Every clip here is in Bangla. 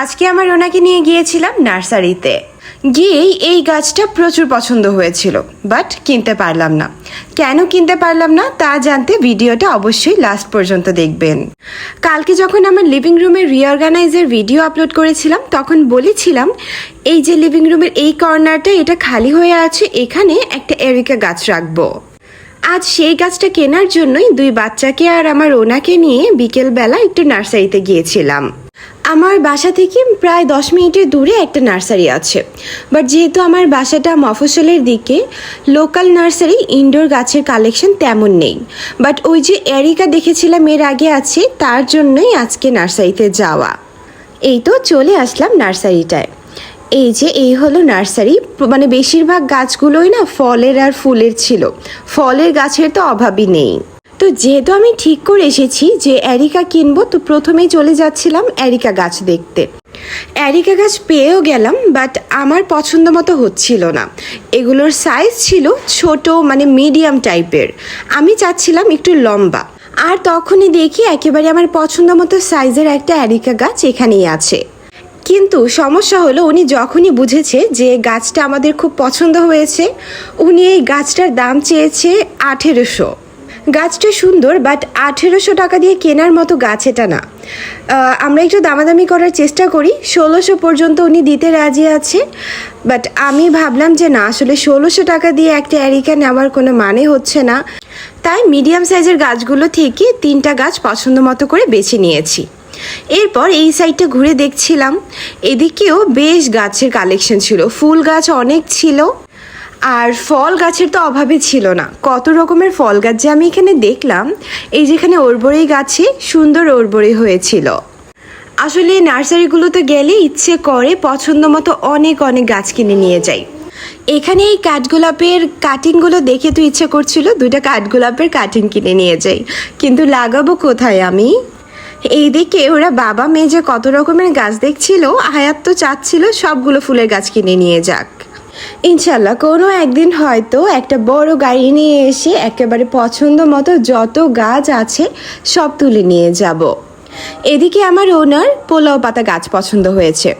আজকে আমার ওনাকে নিয়ে গিয়েছিলাম নার্সারিতে। গিয়েই এই গাছটা প্রচুর পছন্দ হয়েছিল, বাট কিনতে পারলাম না। কেন কিনতে পারলাম না তা জানতে ভিডিওটা অবশ্যই লাস্ট পর্যন্ত দেখবেন। কালকে যখন আমার লিভিং রুমের রিঅর্গানাইজের ভিডিও আপলোড করেছিলাম, তখন বলেছিলাম, এই যে লিভিং রুমের এই কর্নারটা এটা খালি হয়ে আছে, এখানে একটা এরিকা গাছ রাখব। আজ সেই গাছটা কেনার জন্যই দুই বাচ্চাকে আর আমার ওনাকে নিয়ে বিকেলবেলা একটু নার্সারিতে গিয়েছিলাম। আমার বাসা থেকে প্রায় দশ মিনিটের দূরে একটা নার্সারি আছে। বাট যেহেতু আমার বাসাটা মফসলের দিকে, লোকাল নার্সারি ইনডোর গাছের কালেকশন তেমন নেই। বাট ওই যে এরিকা দেখেছিলাম এর আগে আছে, তার জন্যই আজকে নার্সারিতে যাওয়া। এই তো চলে আসলাম নার্সারিটায়। এই যে এই হলো নার্সারি মানে বেশিরভাগ গাছগুলোই না ফলের আর ফুলের ছিল। ফলের গাছের তো অভাবই নেই। তো যেহেতু আমি ঠিক করে এসেছি যে অ্যারিকা কিনবো, তো প্রথমেই চলে যাচ্ছিলাম অ্যারিকা গাছ দেখতে। অ্যারিকা গাছ পেয়েও গেলাম বাট আমার পছন্দ মতো হচ্ছিল না। এগুলোর সাইজ ছিল ছোট মানে মিডিয়াম টাইপের আমি চাচ্ছিলাম একটু লম্বা। আর তখনই দেখি একেবারে আমার পছন্দ মতো সাইজের একটা অ্যারিকা গাছ এখানেই আছে। কিন্তু সমস্যা হলো, উনি যখনই বুঝেছে যে গাছটা আমাদের খুব পছন্দ হয়েছে, উনি এই গাছটার দাম চেয়েছে আঠেরোশো। গাছটা সুন্দর বাট আঠেরোশো টাকা দিয়ে কেনার মতো গাছ এটা না। আমরা একটু দামাদামি করার চেষ্টা করি। ষোলোশো পর্যন্ত উনি দিতে রাজি আছে বাট আমি ভাবলাম যে না, আসলে ষোলোশো টাকা দিয়ে একটা অ্যারিকা নেওয়ার কোনো মানে হচ্ছে না। তাই মিডিয়াম সাইজের গাছগুলো থেকে তিনটা গাছ পছন্দ মতো করে বেছে নিয়েছি। এরপর এই সাইডটা ঘুরে দেখছিলাম। এদিকেও বেশ গাছের কালেকশন ছিল। ফুল গাছ অনেক ছিল। আর ফল গাছের তো অভাবে ছিল না। কত রকমের ফল গাছ যে আমি এখানে দেখলাম, এই যেখানে ওরবরেই গাছে সুন্দর ওরবরে হয়েছিল। আসলে নার্সারিগুলোতে গেলে ইচ্ছে করে পছন্দ মতো অনেক অনেক গাছ কিনে নিয়ে যাই। এখানে এই কাঠগোলাপের কাটিংগুলো দেখে তো ইচ্ছে করছিল দুইটা কাঠগোলাপের কাটিং কিনে নিয়ে যাই। কিন্তু লাগাবো কোথায় আমি? এইদিকে ওরা বাবা মেয়ে যে কত রকমের গাছ দেখছিল হায়াত তো চাচ্ছিল সবগুলো ফুলের গাছ কিনে নিয়ে যাক। ইনশাল্লাহ, কোনো একদিন হয়তো একটা বড় গাড়ি নিয়ে এসে একেবারে পছন্দ মতো যত গাছ আছে সব তুলে নিয়ে যাব। এদিকে আমার ওনার পোলাও পাতা গাছ পছন্দ হয়েছে।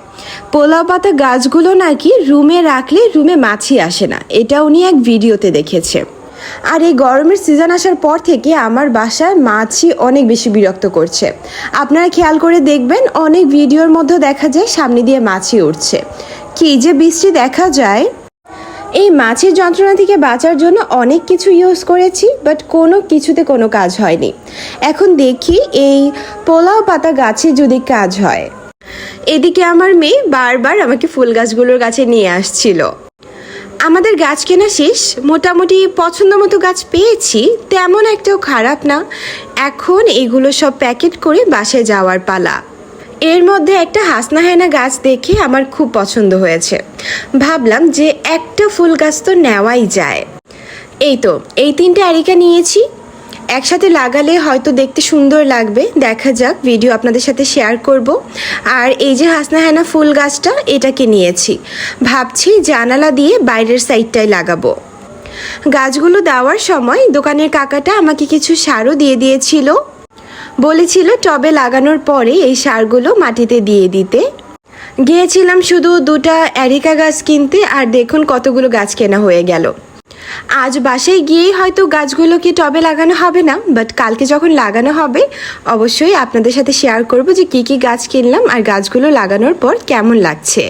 পোলাও পাতা গাছগুলো নাকি রুমে রাখলে রুমে মাছি আসে না, এটা উনি এক ভিডিওতে দেখেছে। আর এই গরমের সিজন আসার পর থেকে আমার বাসায় মাছি অনেক বেশি বিরক্ত করছে। আপনারা খেয়াল করে দেখবেন, অনেক ভিডিওর মধ্যে দেখা যায় সামনে দিয়ে মাছি উঠছে। কি যে বৃষ্টি দেখা যায় এই মাছের যন্ত্রণা থেকে বাঁচার জন্য অনেক কিছু ইউজ করেছি বাট কোনো কিছুতে কোনো কাজ হয়নি। এখন দেখি এই পোলাও পাতা গাছে যদি কাজ হয়। এদিকে আমার মেয়ে বারবার আমাকে ফুল গাছগুলোর কাছে নিয়ে আসছিল। আমাদের গাছ কেনা শেষ, মোটামুটি পছন্দ মতো গাছ পেয়েছি, তেমন একটাও খারাপ না। এখন এগুলো সব প্যাকেট করে বাসায় যাওয়ার পালা। এর মধ্যে একটা হাসনা হেনা গাছ দেখে আমার খুব পছন্দ হয়েছে। ভাবলাম যে একটা ফুল গাছ তো নেওয়াই যায়। এই তো, এই তিনটে আরিকা নিয়েছি। একসাথে লাগালে হয়তো দেখতে সুন্দর লাগবে। দেখা যাক ভিডিও আপনাদের সাথে শেয়ার করব। আর এই যে হাসনা হেনা ফুল গাছটা, এটাকে নিয়েছি। ভাবছি জানালা দিয়ে বাইরের সাইডটায় লাগাবো। গাছগুলো দেওয়ার সময় দোকানের কাকাটা আমাকে কিছু সারও দিয়ে দিয়েছিল। বলেছিল টবে লাগানোর পরে এই সারগুলো মাটিতে দিয়ে দিতে। গিয়েছিলাম শুধু দুটা অ্যারিকা গাছ কিনতে আর দেখুন কতগুলো গাছ কেনা হয়ে গেল। আজ বাসায় গিয়েই হয়তো গাছগুলোকে টবে লাগানো হবে না বাট কালকে যখন লাগানো হবে, অবশ্যই আপনাদের সাথে শেয়ার করব যে কী কী গাছ কিনলাম আর গাছগুলো লাগানোর পর কেমন লাগছে।